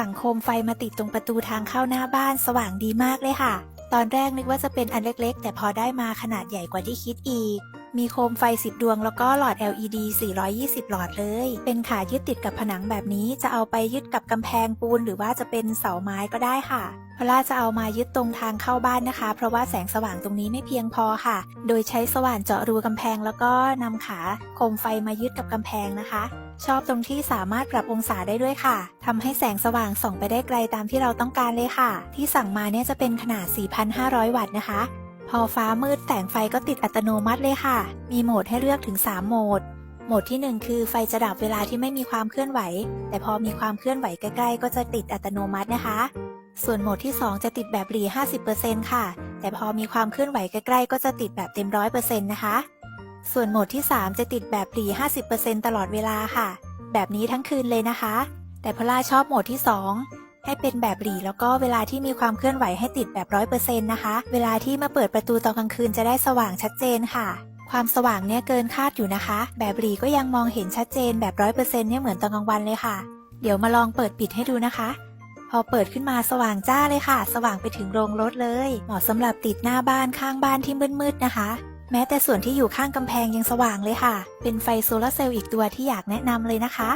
สังคมไฟมาติดตรงประตูทางเข้าหน้าบ้านสว่างดีมากเลยค่ะ ตอนแรกนึกว่าจะเป็นอันเล็กๆ แต่พอได้มาขนาดใหญ่กว่าที่คิดอีก มีโคมไฟ 10 ดวงแล้วก็หลอด LED 420 หลอดเลย เป็นขายึดติดกับผนังแบบนี้จะเอาไปยึดกับกำแพงปูน หรือว่าจะเป็นเสาไม้ก็ได้ค่ะพอล่าจะเอามายึดตรงทางเข้าบ้านนะคะ เพราะว่าแสงสว่างตรงนี้ไม่เพียงพอค่ะ โดยใช้สว่านเจาะรูกำแพงแล้วก็นำขาโคมไฟมายึดกับกำแพงนะคะ ชอบตรงที่สามารถปรับองศาได้ด้วยค่ะทำให้แสงสว่างส่องไปได้ไกลตามที่เราต้องการเลยค่ะ ที่สั่งมาเนี่ยจะเป็นขนาด 4,500 วัตต์นะคะ พอฟ้ามืดแสงไฟก็ติดอัตโนมัติเลยค่ะ มีโหมดให้เลือกถึง 3 โหมด โหมดที่ 1 คือไฟจะดับเวลาที่ไม่มีความเคลื่อนไหว แต่พอมีความเคลื่อนไหวใกล้ๆ ก็จะติดอัตโนมัตินะคะ ส่วนโหมดที่ 2 จะติดแบบหลี50%ค่ะ แต่พอมีความเคลื่อนไหวใกล้ๆ ก็จะติดแบบเต็ม100%นต์นะคะ ส่วนโหมดที่ 3 จะติดแบบหลี50%ตลอดเวลาค่ะ แบบนี้ทั้งคืนเลยนะคะ แต่พล่าชอบโหมดที่ 2 ให้เป็นแบบหลีแล้วก็เวลาที่มีความเคลื่อนไหวให้ติดแบบร้อยเปอร์เซ็นต์นะคะ เวลาที่มาเปิดประตูตอนกลางคืนจะได้สว่างชัดเจนค่ะ ความสว่างเนี่ยเกินคาดอยู่นะคะ แบบหลีก็ยังมองเห็นชัดเจนแบบร้อยเปอร์เซ็นต์เนี่ยเหมือนตอนกลางวันเลยค่ะ เดี๋ยวมาลองเปิดปิดให้ดูนะคะ พอเปิดขึ้นมาสว่างจ้าเลยค่ะ สว่างไปถึงโรงรถเลย เหมาะสำหรับติดหน้าบ้านข้างบ้านที่มืดๆนะคะแม้แต่ส่วนที่อยู่ข้างกำแพงยังสว่างเลยค่ะ เป็นไฟโซลาร์เซลล์อีกตัวที่อยากแนะนำเลยนะคะ